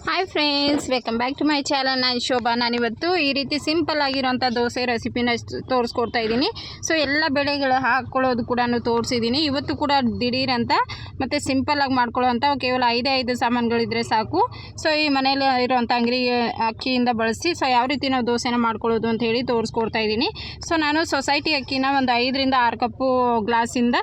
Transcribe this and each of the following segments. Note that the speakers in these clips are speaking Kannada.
Hi friends welcome back to my channel ನಾನು ಶೋಭಾ. ನಾನಿವತ್ತು ಈ ರೀತಿ ಸಿಂಪಲ್ ಆಗಿರೋಂಥ ದೋಸೆ ರೆಸಿಪಿನ ತೋರಿಸ್ಕೊಡ್ತಾ ಇದ್ದೀನಿ. ಸೊ ಎಲ್ಲ ಬೆಳೆಗಳು ಹಾಕ್ಕೊಳ್ಳೋದು ಕೂಡ ತೋರಿಸಿದ್ದೀನಿ. ಇವತ್ತು ಕೂಡ ದಿಢೀರಂತ ಮತ್ತು ಸಿಂಪಲ್ಲಾಗಿ ಮಾಡ್ಕೊಳ್ಳೋವಂಥ ಕೇವಲ ಐದೇ ಐದು ಸಾಮಾನುಗಳಿದ್ರೆ ಸಾಕು. ಸೊ ಈ ಮನೇಲಿ ಇರೋವಂಥ ಅಂಗಡಿ ಅಕ್ಕಿಯಿಂದ ಬಳಸಿ ಸೊ ಯಾವ ರೀತಿ ನಾವು ದೋಸೆನ ಮಾಡ್ಕೊಳ್ಳೋದು ಅಂತ ಹೇಳಿ ತೋರಿಸ್ಕೊಡ್ತಾ ಇದ್ದೀನಿ. ಸೊ ನಾನು ಸೊಸೈಟಿ ಅಕ್ಕಿನ ಒಂದು ಐದರಿಂದ ಆರು ಕಪ್ಪು ಗ್ಲಾಸಿಂದ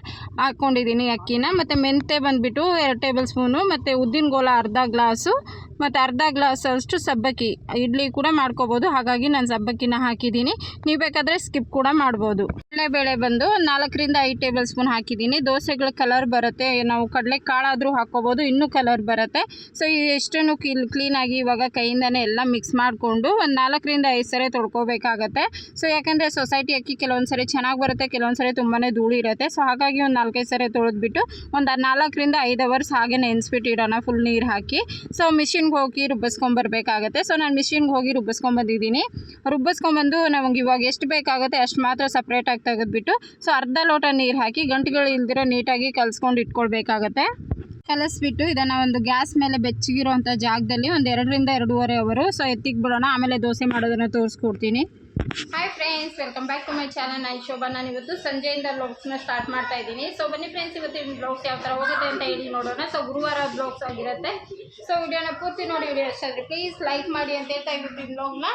ಹಾಕ್ಕೊಂಡಿದ್ದೀನಿ ಅಕ್ಕಿನ. ಮತ್ತು ಮೆಂತೆ ಬಂದುಬಿಟ್ಟು ಎರಡು ಟೇಬಲ್ ಸ್ಪೂನು, ಮತ್ತು ಉದ್ದಿನ ಗೋಲ ಅರ್ಧ ಗ್ಲಾಸು ಮತ್ತು ಅರ್ಧ ಗ್ಲಾಸ್ ಅಷ್ಟು ಸಬ್ಬಕ್ಕಿ ಇಡ್ಲಿ ಕೂಡ ಮಾಡ್ಕೋಬೋದು. ಹಾಗಾಗಿ ನಾನು ಸಬ್ಬಕ್ಕಿನ ಹಾಕಿದ್ದೀನಿ. ನೀವು ಬೇಕಾದರೆ ಸ್ಕಿಪ್ ಕೂಡ ಮಾಡ್ಬೋದು. ಕಡಲೆಬೇಳೆ ಬಂದು ನಾಲ್ಕರಿಂದ ಐದು ಟೇಬಲ್ ಸ್ಪೂನ್ ಹಾಕಿದ್ದೀನಿ. ದೋಸೆಗಳ ಕಲರ್ ಬರುತ್ತೆ. ನಾವು ಕಡಲೆ ಕಾಳಾದರೂ ಹಾಕ್ಕೋಬೋದು. ಇನ್ನೂ ಕಲರ್ ಬರುತ್ತೆ. ಸೊ ಎಷ್ಟನ್ನು ಕಿಲ್ ಕ್ಲೀನಾಗಿ ಇವಾಗ ಕೈಯಿಂದನೇ ಎಲ್ಲ ಮಿಕ್ಸ್ ಮಾಡಿಕೊಂಡು ಒಂದು ನಾಲ್ಕರಿಂದ ಐದು ಸರಿ ತೊಳ್ಕೊಬೇಕಾಗತ್ತೆ ಸೊ ಯಾಕೆಂದರೆ ಸೊಸೈಟಿ ಅಕ್ಕಿ ಕೆಲವೊಂದು ಸರಿ ಚೆನ್ನಾಗಿ ಬರುತ್ತೆ, ಕೆಲವೊಂದು ಸರಿ ತುಂಬಾ ಧೂಳು ಇರುತ್ತೆ. ಸೊ ಹಾಗಾಗಿ ಒಂದು ನಾಲ್ಕೈದು ಸರಿ ತೊಳೆದ್ಬಿಟ್ಟು ಒಂದು ನಾಲ್ಕರಿಂದ ಐದು ಅವರ್ಸ್ ಹಾಗೆ ನೆನೆಸ್ಬಿಟ್ಟು ಇಡೋಣ. ಫುಲ್ ನೀರು ಹಾಕಿ. ಸೊ ಮಿಷಿನ್ಗೆ ಹೋಗಿ ರುಬ್ಬಿಸ್ಕೊಂಬರ್ಬೇಕಾಗತ್ತೆ ಸೊ ನಾನು ಮಿಷಿನ್ಗೆ ಹೋಗಿ ರುಬ್ಬಿಸ್ಕೊಂಬಂದಿದ್ದೀನಿ ರುಬ್ಬಿಸ್ಕೊಂಬಂದು ನಮಗೆ ಇವಾಗ ಎಷ್ಟು ಬೇಕಾಗುತ್ತೆ ಅಷ್ಟು ಮಾತ್ರ ಸಪ್ರೇಟಾಗಿ ತೆಗೆದುಬಿಟ್ಟು ಸೊ ಅರ್ಧ ಲೋಟ ನೀರು ಹಾಕಿ ಗಂಟುಗಳು ಇಲ್ದಿರೋ ನೀಟಾಗಿ ಕಲಿಸ್ಕೊಂಡು ಇಟ್ಕೊಳ್ಬೇಕಾಗತ್ತೆ. ಕಲಿಸ್ಬಿಟ್ಟು ಇದನ್ನು ಒಂದು ಗ್ಯಾಸ್ ಮೇಲೆ ಬೆಚ್ಚಗಿರುವಂಥ ಜಾಗದಲ್ಲಿ ಒಂದು ಎರಡರಿಂದ ಎರಡೂವರೆ ಅವರು ಸೊ ಎತ್ತಿಗೆ ಬಿಡೋಣ ಆಮೇಲೆ ದೋಸೆ ಮಾಡೋದನ್ನು ತೋರಿಸ್ಕೊಡ್ತೀನಿ. Hi friends welcome back to my channel ನಾನು ಶೋಭಾ ನಾನು ಇವತ್ತು ಸಂಜೆಯಿಂದ ಬ್ಲಾಗ್ಸ್ನ ಸ್ಟಾರ್ಟ್ ಮಾಡ್ತಾ ಇದ್ದೀನಿ. ಸೊ ಬನ್ನಿ ಫ್ರೆಂಡ್ಸ್ ಇವತ್ತು ಬ್ಲಾಗ್ಸ್ ಯಾವ ಥರ ಹೋಗುತ್ತೆ ಅಂತ ಹೇಳಿ ನೋಡೋಣ. ಸೊ ಗುರುವಾರ ಬ್ಲಾಗ್ಸ್ ಆಗಿರುತ್ತೆ. ಸೊ ವಿಡಿಯೋನ ಪೂರ್ತಿ ನೋಡಿ ವಿಡಿಯೋ ಇಷ್ಟ ಪ್ಲೀಸ್ ಲೈಕ್ ಮಾಡಿ ಅಂತ ಹೇಳ್ತಾ ಇವತ್ತು ಬ್ಲಾಗ್ನ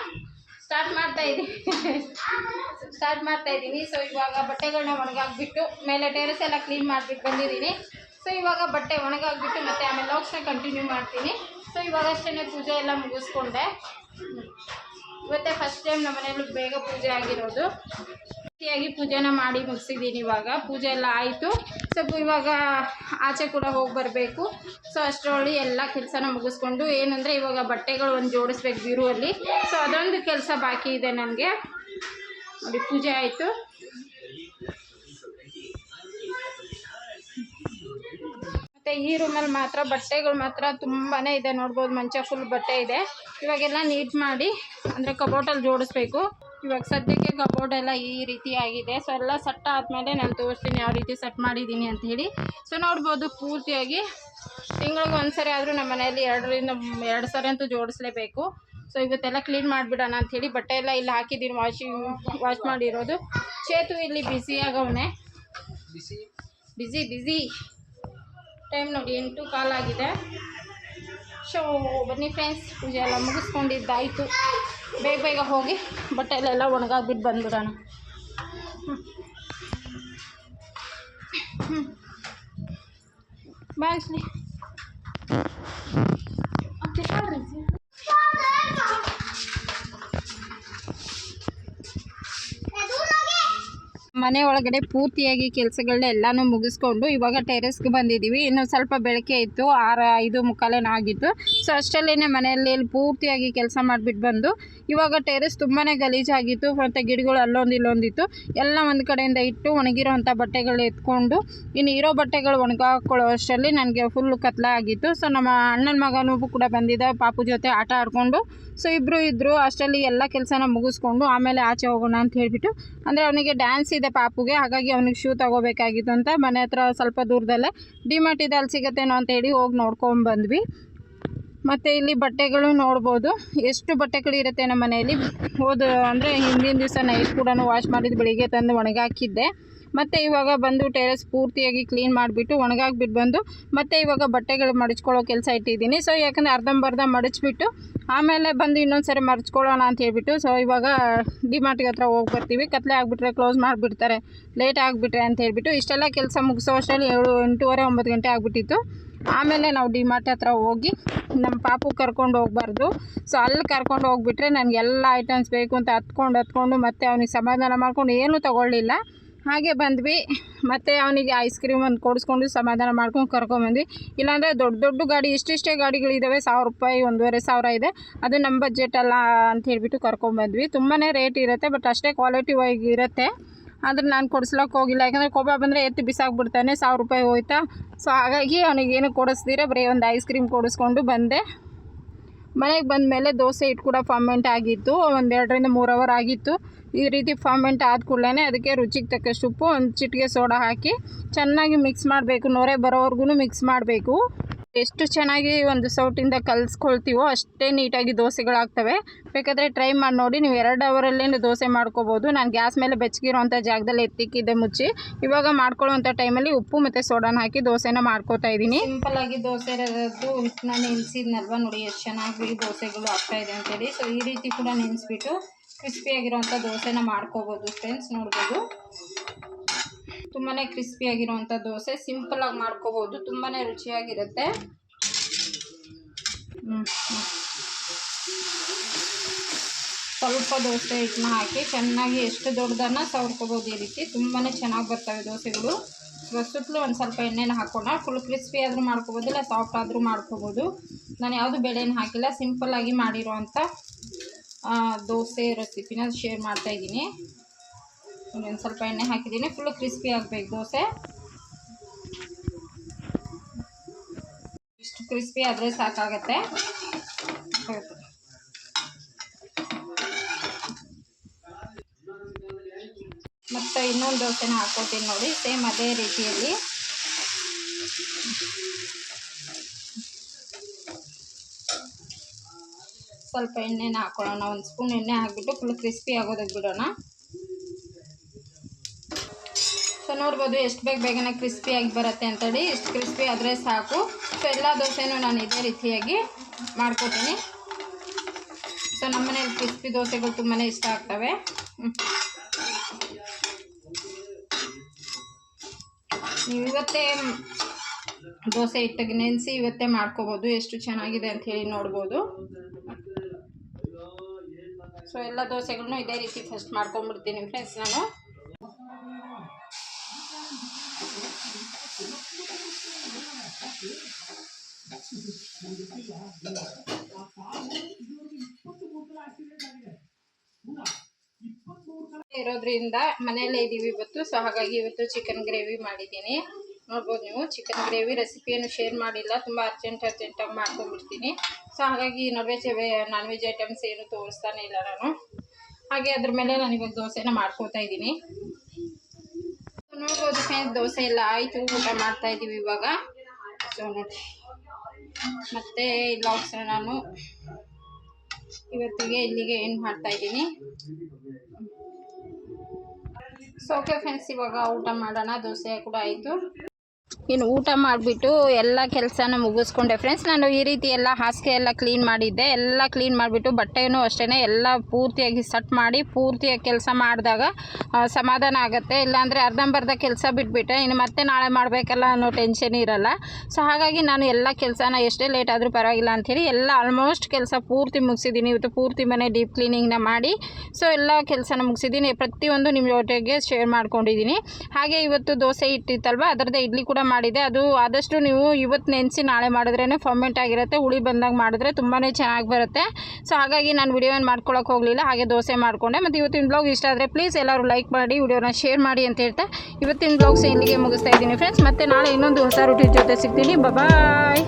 ಸ್ಟಾರ್ಟ್ ಮಾಡ್ತಾ ಇದ್ದೀನಿ. ಸ್ಟಾರ್ಟ್ ಮಾಡ್ತಾ ಇದ್ದೀನಿ. ಸೊ ಇವಾಗ ಬಟ್ಟೆಗಳನ್ನ ಒಣಗಾಕ್ಬಿಟ್ಟು ಮೇಲೆ ಟೆರೆಸ್ ಎಲ್ಲ ಕ್ಲೀನ್ ಮಾಡಿಬಿಟ್ಟು ಬಂದಿದ್ದೀನಿ. ಸೊ ಇವಾಗ ಬಟ್ಟೆ ಒಣಗಾಕ್ಬಿಟ್ಟು ಮತ್ತೆ ಆಮೇಲೆ ಬ್ಲಾಗ್ಸ್ನ ಕಂಟಿನ್ಯೂ ಮಾಡ್ತೀನಿ. ಸೊ ಇವಾಗಷ್ಟೇ ಪೂಜೆ ಎಲ್ಲ ಮುಗಿಸ್ಕೊಂಡೆ. ಇವತ್ತೇ ಫಸ್ಟ್ ಟೈಮ್ ನಮ್ಮ ಮನೇಲಿ ಬೇಗ ಪೂಜೆ ಆಗಿರೋದು. ರೀತಿಯಾಗಿ ಪೂಜೆನ ಮಾಡಿ ಮುಗಿಸಿದ್ದೀನಿ ಇವಾಗ. ಪೂಜೆ ಎಲ್ಲ ಆಯಿತು. ಸ್ವಲ್ಪ ಇವಾಗ ಆಚೆ ಕೂಡ ಹೋಗಿ ಬರಬೇಕು. ಸೊ ಅಷ್ಟರಲ್ಲಿ ಎಲ್ಲ ಕೆಲಸನ ಮುಗಿಸ್ಕೊಂಡು ಏನಂದರೆ ಇವಾಗ ಬಟ್ಟೆಗಳು ಒಂದು ಜೋಡಿಸ್ಬೇಕು ಬೀರುವಲ್ಲಿ. ಸೊ ಅದೊಂದು ಕೆಲಸ ಬಾಕಿ ಇದೆ ನನಗೆ ನೋಡಿ, ಪೂಜೆ ಆಯಿತು. ಮತ್ತು ಈ ರೂಮಲ್ಲಿ ಮಾತ್ರ ಬಟ್ಟೆಗಳು ಮಾತ್ರ ತುಂಬಾ ಇದೆ. ನೋಡ್ಬೋದು ಮಂಚ ಫುಲ್ ಬಟ್ಟೆ ಇದೆ. ಇವಾಗೆಲ್ಲ ನೀಟ್ ಮಾಡಿ ಅಂದರೆ ಕಬೋಟಲ್ಲಿ ಜೋಡಿಸ್ಬೇಕು. ಇವಾಗ ಸದ್ಯಕ್ಕೆ ಕಬೋರ್ಡ್ ಎಲ್ಲ ಈ ರೀತಿ ಆಗಿದೆ. ಸೊ ಎಲ್ಲ ಸೆಟ್ ಆದಮೇಲೆ ನಾನು ತೋರಿಸ್ತೀನಿ ಯಾವ ರೀತಿ ಸೆಟ್ ಮಾಡಿದ್ದೀನಿ ಅಂತ ಹೇಳಿ. ಸೊ ನೋಡ್ಬೋದು ಪೂರ್ತಿಯಾಗಿ ತಿಂಗಳಿಗೆ ಒಂದು ಸರಿ ಆದರೂ ನಮ್ಮ ಮನೆಯಲ್ಲಿ ಎರಡರಿಂದ ಎರಡು ಸರಿ ಅಂತೂ ಜೋಡಿಸ್ಲೇಬೇಕು. ಸೊ ಇವತ್ತೆಲ್ಲ ಕ್ಲೀನ್ ಮಾಡಿಬಿಡೋಣ ಅಂಥೇಳಿ ಬಟ್ಟೆ ಎಲ್ಲ ಇಲ್ಲಿ ಹಾಕಿದ್ದೀನಿ. ವಾಷಿಂಗ್ ವಾಶ್ ಮಾಡಿರೋದು. ಚೇತು ಇಲ್ಲಿ ಬ್ಯುಸಿ ಆಗವನೆ. ಬಿಸಿ ಬಿಸಿ ಟೈಮ್ ನೋಡಿ, ಎಂಟು ಕಾಲಾಗಿದೆ ಸೊ ಬನ್ನಿ ಫ್ರೆಂಡ್ಸ್ ಪೂಜೆ ಎಲ್ಲ ಮುಗಿಸ್ಕೊಂಡಿದ್ದಾಯಿತು. ಬೇಗ ಬೇಗ ಹೋಗಿ ಬಟ್ಟೆಲೆಲ್ಲ ಒಣಗಾಗ್ಬಿಟ್ಟು ಬಂದ್ಬಿಡೋಣ. ಹ್ಞೂ ಬಾಯ್ಸ್ಲಿ ಮನೆ ಒಳಗಡೆ ಪೂರ್ತಿಯಾಗಿ ಕೆಲಸಗಳನ್ನ ಎಲ್ಲನೂ ಮುಗಿಸ್ಕೊಂಡು ಇವಾಗ ಟೆರೆಸ್ಗೆ ಬಂದಿದ್ದೀವಿ. ಇನ್ನು ಸ್ವಲ್ಪ ಬೆಳಕೆ ಇತ್ತು, ಆರು, ಐದು ಮುಕ್ಕಾಲೇನೋ ಆಗಿತ್ತು. ಸೊ ಅಷ್ಟರಲ್ಲೇ ಮನೆಯಲ್ಲಿ ಪೂರ್ತಿಯಾಗಿ ಕೆಲಸ ಮಾಡಿಬಿಟ್ಟು ಬಂದು, ಇವಾಗ ಟೆರೆಸ್ ತುಂಬಾ ಗಲೀಜಾಗಿತ್ತು, ಮತ್ತು ಗಿಡಗಳು ಅಲ್ಲೊಂದು ಇಲ್ಲೊಂದಿತ್ತು. ಎಲ್ಲ ಒಂದು ಕಡೆಯಿಂದ ಇಟ್ಟು ಒಣಗಿರೋವಂಥ ಬಟ್ಟೆಗಳು ಎತ್ಕೊಂಡು, ಇನ್ನು ಇರೋ ಬಟ್ಟೆಗಳು ಒಣಗಾಕೊಳ್ಳೋ ಅಷ್ಟರಲ್ಲಿ ನನಗೆ ಫುಲ್ ಕತ್ಲ ಆಗಿತ್ತು. ಸೊ ನಮ್ಮ ಅಣ್ಣನ ಮಗನೂ ಕೂಡ ಬಂದಿದ್ದ, ಪಾಪು ಜೊತೆ ಆಟ ಆಡಿಕೊಂಡು. ಸೊ ಇಬ್ಬರು ಇದ್ದರು ಅಷ್ಟರಲ್ಲಿ ಎಲ್ಲ ಕೆಲಸನ ಮುಗಿಸ್ಕೊಂಡು ಆಮೇಲೆ ಆಚೆ ಹೋಗೋಣ ಅಂತ ಹೇಳಿಬಿಟ್ಟು, ಅಂದರೆ ಅವನಿಗೆ ಡ್ಯಾನ್ಸ್ ಇದೆ ಪಾಪುಗೆ, ಹಾಗಾಗಿ ಅವ್ನಿಗೆ ಶೂ ತಗೋಬೇಕಾಗಿತ್ತು ಅಂತ ಮನೆ ಹತ್ರ ಸ್ವಲ್ಪ ದೂರದಲ್ಲೇ ಡಿಮಾರ್ಟ್ ಇದೆ, ಅಲ್ಲಿ ಸಿಗತ್ತೇನೋ ಅಂತೇಳಿ ಹೋಗಿ ನೋಡ್ಕೊಂಡು ಬಂದ್ವಿ. ಮತ್ತು ಇಲ್ಲಿ ಬಟ್ಟೆಗಳು ನೋಡ್ಬೋದು. ಎಷ್ಟು ಬಟ್ಟೆಗಳು ಇರುತ್ತೆ ನಮ್ಮ ಮನೆಯಲ್ಲಿ? ಹೋದ ಅಂದರೆ ಹಿಂದಿನ ದಿವಸ ನೈಟ್ ಕೂಡ ವಾಶ್ ಮಾಡಿದ್ದು ಬೆಳಿಗ್ಗೆ ತಂದು ಒಣಗಾಕಿದ್ದೆ. ಮತ್ತು ಇವಾಗ ಬಂದು ಟೆರೆಸ್ ಪೂರ್ತಿಯಾಗಿ ಕ್ಲೀನ್ ಮಾಡಿಬಿಟ್ಟು ಒಣಗಾಕ್ಬಿಟ್ಟು ಬಂದು ಮತ್ತು ಇವಾಗ ಬಟ್ಟೆಗಳು ಮಡಚ್ಕೊಳ್ಳೋ ಕೆಲಸ ಇಟ್ಟಿದ್ದೀನಿ. ಸೊ ಯಾಕಂದರೆ ಅರ್ಧಂಬರ್ಧ ಮಡಚ್ಬಿಟ್ಟು ಆಮೇಲೆ ಬಂದು ಇನ್ನೊಂದು ಸರಿ ಮರ್ಚ್ಕೊಳ್ಳೋಣ ಅಂತ ಹೇಳ್ಬಿಟ್ಟು ಸೊ ಇವಾಗ ಡಿಮಾರ್ಟ್ಗೆ ಹತ್ರ ಹೋಗಿ ಬರ್ತೀವಿ. ಕತ್ಲೆ ಆಗಿಬಿಟ್ರೆ ಕ್ಲೋಸ್ ಮಾಡಿಬಿಡ್ತಾರೆ. ಲೇಟ್ ಆಗಿಬಿಟ್ರೆ ಅಂತ ಹೇಳ್ಬಿಟ್ಟು ಇಷ್ಟೆಲ್ಲ ಕೆಲಸ ಮುಗಿಸೋ ಅಷ್ಟರಲ್ಲಿ ಏಳು, ಎಂಟೂವರೆ, ಒಂಬತ್ತು ಗಂಟೆ ಆಗಿಬಿಟ್ಟಿತ್ತು. ಆಮೇಲೆ ನಾವು ಡಿಮಾರ್ಟ್ ಹತ್ರ ಹೋಗಿ ನಮ್ಮ ಪಾಪು ಕರ್ಕೊಂಡು ಹೋಗ್ಬಾರ್ದು. ಸೊ ಅಲ್ಲಿ ಕರ್ಕೊಂಡು ಹೋಗಿಬಿಟ್ರೆ ನನಗೆ ಎಲ್ಲ ಐಟಮ್ಸ್ ಬೇಕು ಅಂತ ಹತ್ಕೊಂಡು ಹತ್ಕೊಂಡು ಮತ್ತೆ ಅವನಿಗೆ ಸಮಾಧಾನ ಮಾಡ್ಕೊಂಡು ಏನೂ ತೊಗೊಳ್ಳಿಲ್ಲ. ಹಾಗೆ ಬಂದ್ವಿ. ಮತ್ತು ಅವನಿಗೆ ಐಸ್ ಕ್ರೀಮ್ ಒಂದು ಕೊಡಿಸ್ಕೊಂಡು ಸಮಾಧಾನ ಮಾಡ್ಕೊಂಡು ಕರ್ಕೊಂಬಂದ್ವಿ ಇಲ್ಲಾಂದರೆ ದೊಡ್ಡ ದೊಡ್ಡ ಗಾಡಿ ಇಷ್ಟಿಷ್ಟೇ ಗಾಡಿಗಳಿದ್ದಾವೆ ಸಾವಿರ ರೂಪಾಯಿ, ಒಂದೂವರೆ ಸಾವಿರ ಇದೆ. ಅದು ನಮ್ಮ ಬಜೆಟ್ ಅಲ್ಲ ಅಂತ ಹೇಳ್ಬಿಟ್ಟು ಕರ್ಕೊಂಬಂದ್ವಿ ತುಂಬಾ ರೇಟ್ ಇರುತ್ತೆ ಬಟ್ ಅಷ್ಟೇ ಕ್ವಾಲಿಟಿ ವೈಸ್ ಇರುತ್ತೆ. ಆದರೆ ನಾನು ಕೊಡಿಸ್ಲಕ್ಕೆ ಹೋಗಿಲ್ಲ. ಯಾಕಂದರೆ ಕೋಪ ಬಂದರೆ ಎತ್ತಿ ಬಿಸಾಕ್ಬಿಡ್ತಾನೆ. ಸಾವಿರ ರೂಪಾಯಿ ಹೋಯ್ತಾ. ಸೊ ಹಾಗಾಗಿ ಅವನಿಗೇನು ಕೊಡಿಸ್ದಿರ, ಬರೀ ಒಂದು ಐಸ್ ಕ್ರೀಮ್ ಕೊಡಿಸ್ಕೊಂಡು ಬಂದೆ. ಮನೆಗೆ ಬಂದ ಮೇಲೆ ದೋಸೆ ಹಿಟ್ಟು ಕೂಡ ಫಾರ್ಮೆಂಟ್ ಆಗಿತ್ತು, ಒಂದು ಎರಡರಿಂದ ಮೂರು ಅವರ್ ಆಗಿತ್ತು. ಈ ರೀತಿ ಫಾರ್ಮೆಂಟ್ ಆದ ಕೂಡಲೇ ಅದಕ್ಕೆ ರುಚಿಗೆ ತಕ್ಕಷ್ಟು ಉಪ್ಪು, ಒಂದು ಚಿಟಿಕೆ ಸೋಡಾ ಹಾಕಿ ಚೆನ್ನಾಗಿ ಮಿಕ್ಸ್ ಮಾಡಬೇಕು, ನೊರೆ ಬರೋವರೆಗೂ ಮಿಕ್ಸ್ ಮಾಡಬೇಕು. ಎಷ್ಟು ಚೆನ್ನಾಗಿ ಒಂದು ಸೌಟಿಂದ ಕಲಿಸ್ಕೊಳ್ತೀವೋ ಅಷ್ಟೇ ನೀಟಾಗಿ ದೋಸೆಗಳಾಗ್ತವೆ. ಬೇಕಾದರೆ ಟ್ರೈ ಮಾಡಿ ನೋಡಿ, ನೀವು ಎರಡು ಅವರಲ್ಲೇ ದೋಸೆ ಮಾಡ್ಕೋಬೋದು. ನಾನು ಗ್ಯಾಸ್ ಮೇಲೆ ಬೆಚ್ಚಗಿರೋಂಥ ಜಾಗದಲ್ಲಿ ಎತ್ತಿಕ್ಕಿದ್ದೆ ಮುಚ್ಚಿ. ಇವಾಗ ಮಾಡ್ಕೊಳ್ಳೋವಂಥ ಟೈಮಲ್ಲಿ ಉಪ್ಪು ಮತ್ತು ಸೋಡಾನ ಹಾಕಿ ದೋಸೆನ ಮಾಡ್ಕೋತಾ ಇದ್ದೀನಿ. ಸಿಂಪಲ್ಲಾಗಿ ದೋಸೆ ಇರೋದು ನಾನು ನೆನೆಸಿದ್ನಲ್ವ ನೋಡಿ, ಎಷ್ಟು ಚೆನ್ನಾಗಿ ದೋಸೆಗಳು ಆಗ್ತಾಯಿದೆ ಅಂತೇಳಿ. ಸೊ ಈ ರೀತಿ ಕೂಡ ನೆನೆಸ್ಬಿಟ್ಟು ಕ್ರಿಸ್ಪಿಯಾಗಿರೋವಂಥ ದೋಸೆನ ಮಾಡ್ಕೋಬೋದು ಫ್ರೆಂಡ್ಸ್ ನೋಡ್ಬೋದು. ತುಂಬಾ ಕ್ರಿಸ್ಪಿಯಾಗಿರುವಂಥ ದೋಸೆ. ಸಿಂಪಲಾಗಿ ಮಾಡ್ಕೋಬೋದು. ತುಂಬಾ ರುಚಿಯಾಗಿರುತ್ತೆ. ಸ್ವಲ್ಪ ದೋಸೆ ಇದನ್ನ ಹಾಕಿ ಚೆನ್ನಾಗಿ ಎಷ್ಟು ದೊಡ್ಡದನ್ನ ಸವರ್ಕೋಬೋದು ಈ ರೀತಿ. ತುಂಬಾ ಚೆನ್ನಾಗಿ ಬರ್ತವೆ ದೋಸೆಗಳು. ಸುತ್ತಲೂ ಒಂದು ಸ್ವಲ್ಪ ಎಣ್ಣೆನ ಹಾಕೋಣ. ಫುಲ್ ಕ್ರಿಸ್ಪಿ ಆದರೂ ಮಾಡ್ಕೋಬೋದು, ಇಲ್ಲ ಸಾಫ್ಟ್ ಆದರೂ ಮಾಡ್ಕೋಬೋದು. ನಾನು ಯಾವುದು ಬೆಳೆನ ಹಾಕಿಲ್ಲ. ಸಿಂಪಲ್ಲಾಗಿ ಮಾಡಿರೋವಂಥ ದೋಸೆ ರೆಸಿಪಿನ ಶೇರ್ ಮಾಡ್ತಾಯಿದ್ದೀನಿ ಒಂದು ಸ್ವಲ್ಪ ಎಣ್ಣೆ ಹಾಕಿದ್ದೀನಿ. ಫುಲ್ ಕ್ರಿಸ್ಪಿ ಆಗಬೇಕು ದೋಸೆ. ಇಷ್ಟು ಕ್ರಿಸ್ಪಿ ಆದರೆ ಸಾಕಾಗತ್ತೆ. ಮತ್ತು ಮತ್ತೆ ಇನ್ನೊಂದು ದೋಸೆನ ಹಾಕೋತೀನಿ ನೋಡಿ. ಸೇಮ್ ಅದೇ ರೀತಿಯಲ್ಲಿ. ಸ್ವಲ್ಪ ಎಣ್ಣೆನ ಹಾಕೊಳ್ಳೋಣ ಒಂದು ಸ್ಪೂನ್ ಎಣ್ಣೆ ಹಾಕ್ಬಿಟ್ಟು ಫುಲ್ ಕ್ರಿಸ್ಪಿ ಆಗೋದಕ್ಕೆ ಬಿಡೋಣ. ನೋಡ್ಬೋದು ಎಷ್ಟು ಬೇಗ ಬೇಗನೆ ಕ್ರಿಸ್ಪಿಯಾಗಿ ಬರುತ್ತೆ ಅಂತೇಳಿ. ಇಷ್ಟು ಕ್ರಿಸ್ಪಿ ಆದರೆ ಸಾಕು. ಸೊ ಎಲ್ಲ ದೋಸೆನೂ ನಾನು ಇದೇ ರೀತಿಯಾಗಿ ಮಾಡ್ಕೊತೀನಿ. ಸೊ ನಮ್ಮ ಮನೇಲಿ ಕ್ರಿಸ್ಪಿ ದೋಸೆಗಳು ತುಂಬಾ ಇಷ್ಟ ಆಗ್ತವೆ. ನೀವು ಇವತ್ತೇ ದೋಸೆ ಇಟ್ಟಾಗ ನೆನೆಸಿ ಇವತ್ತೇ ಮಾಡ್ಕೋಬೋದು. ಎಷ್ಟು ಚೆನ್ನಾಗಿದೆ ಅಂತ ಹೇಳಿ ನೋಡ್ಬೋದು. ಸೊ ಎಲ್ಲ ದೋಸೆಗಳನ್ನೂ ಇದೇ ರೀತಿ ಫಸ್ಟ್ ಮಾಡ್ಕೊಂಡ್ಬಿಡ್ತೀನಿ ಫ್ರೆಂಡ್ಸ್ ನಾನು. ಇರೋದ್ರಿಂದ ಮನೆಯಲ್ಲೇ ಇದ್ದೀವಿ ಇವತ್ತು ಸೊ ಹಾಗಾಗಿ ಇವತ್ತು ಚಿಕನ್ ಗ್ರೇವಿ ಮಾಡಿದ್ದೀನಿ. ನೋಡ್ಬೋದು ನೀವು ಚಿಕನ್ ಗ್ರೇವಿ ರೆಸಿಪಿಯನ್ನು ಶೇರ್ ಮಾಡಿಲ್ಲ, ತುಂಬ ಅರ್ಜೆಂಟ್ ಅರ್ಜೆಂಟಾಗಿ ಮಾಡ್ಕೊಂಡ್ಬಿಡ್ತೀನಿ. ಸೊ ಹಾಗಾಗಿ non veg non veg items ಏನು ತೋರಿಸ್ತಾನೆ ಇಲ್ಲ ನಾನು. ಹಾಗೆ ಅದ್ರ ಮೇಲೆ ನಾನು ಇವಾಗ ದೋಸೆನ ಮಾಡ್ಕೋತಾ ಇದ್ದೀನಿ. ನೋಡ್ಬೋದು ದೋಸೆ ಎಲ್ಲ ಆಯಿತು, ಊಟ ಮಾಡ್ತಾ ಇದ್ದೀವಿ ಇವಾಗ. ಸೊ ನೋಡಿ ಮತ್ತೆ ಲಾಗ್ಸ್ನ ನಾನು ಇವತ್ತಿಗೆ ಇಲ್ಲಿಗೆ ಏನು ಮಾಡ್ತಾ ಇದ್ದೀನಿ. ಸೊ ಓಕೆ ಫ್ರೆಂಡ್ಸ್ ಇವಾಗ ಊಟ ಮಾಡೋಣ. ದೋಸೆ ಕೂಡ ಆಯಿತು. ಇನ್ನು ಊಟ ಮಾಡಿಬಿಟ್ಟು ಎಲ್ಲ ಕೆಲಸನ ಮುಗಿಸ್ಕೊಂಡೆ. ಫ್ರೆಂಡ್ಸ್ ನಾನು ಈ ರೀತಿ ಎಲ್ಲ ಹಾಸಿಗೆ ಎಲ್ಲ ಕ್ಲೀನ್ ಮಾಡಿದ್ದೆ. ಎಲ್ಲ ಕ್ಲೀನ್ ಮಾಡಿಬಿಟ್ಟು ಬಟ್ಟೆನೂ ಅಷ್ಟೇ ಎಲ್ಲ ಪೂರ್ತಿಯಾಗಿ ಸಟ್ ಮಾಡಿ ಪೂರ್ತಿಯಾಗಿ ಕೆಲಸ ಮಾಡಿದಾಗ ಸಮಾಧಾನ ಆಗುತ್ತೆ. ಇಲ್ಲಾಂದರೆ ಅರ್ಧಂಬರ್ಧ ಕೆಲಸ ಬಿಟ್ಬಿಟ್ಟೆ ಇನ್ನು ಮತ್ತೆ ನಾಳೆ ಮಾಡಬೇಕಲ್ಲ ಅನ್ನೋ ಟೆನ್ಷನ್ ಇರಲ್ಲ. ಸೊ ಹಾಗಾಗಿ ನಾನು ಎಲ್ಲ ಕೆಲಸನ ಎಷ್ಟೇ ಲೇಟ್ ಆದರೂ ಪರವಾಗಿಲ್ಲ ಅಂಥೇಳಿ ಎಲ್ಲ ಆಲ್ಮೋಸ್ಟ್ ಕೆಲಸ ಪೂರ್ತಿ ಮುಗಿಸಿದ್ದೀನಿ. ಇವತ್ತು ಪೂರ್ತಿ ಮನೆ ಡೀಪ್ ಕ್ಲೀನಿಂಗ್ನ ಮಾಡಿ ಸೊ ಎಲ್ಲ ಕೆಲಸನ ಮುಗಿಸಿದ್ದೀನಿ. ಪ್ರತಿಯೊಂದು ನಿಮ್ಮ ಜೊತೆಗೆ ಶೇರ್ ಮಾಡ್ಕೊಂಡಿದ್ದೀನಿ. ಹಾಗೆ ಇವತ್ತು ದೋಸೆ ಇಟ್ಟಿತ್ತಲ್ವ ಅದರದ್ದೇ ಇಡ್ಲಿ ಕೂಡ ಮಾಡಿದೆ. ಅದು ಆದಷ್ಟು ನೀವು ಇವತ್ತು ನೆನೆಸಿ ನಾಳೆ ಮಾಡಿದ್ರೇ ಫರ್ಮೆಂಟ್ ಆಗಿರುತ್ತೆ, ಹುಳಿ ಬಂದಾಗ ಮಾಡಿದ್ರೆ ತುಂಬಾ ಚೆನ್ನಾಗಿ ಬರುತ್ತೆ. ಸೊ ಹಾಗಾಗಿ ನಾನು ವಿಡಿಯೋನ ಮಾಡ್ಕೊಳಕ್ಕೆ ಹೋಗಲಿಲ್ಲ, ಹಾಗೆ ದೋಸೆ ಮಾಡಿಕೊಂಡೆ. ಮತ್ತು ಇವತ್ತಿನ ಬ್ಲಾಗ್ ಇಷ್ಟ ಆದರೆ ಪ್ಲೀಸ್ ಎಲ್ಲರೂ ಲೈಕ್ ಮಾಡಿ, ವಿಡಿಯೋನ ಶೇರ್ ಮಾಡಿ ಅಂತ ಹೇಳ್ತಾ ಇವತ್ತಿನ ಬ್ಲಾಗ್ಸ್ ಇಲ್ಲಿಗೆ ಮುಗಿಸ್ತಾ ಇದ್ದೀನಿ ಫ್ರೆಂಡ್ಸ್ ಮತ್ತು ನಾಳೆ ಇನ್ನೊಂದು ಹೊಸ ರೂಟಿನ ಜೊತೆ ಸಿಗ್ತೀನಿ. ಬಾಯ್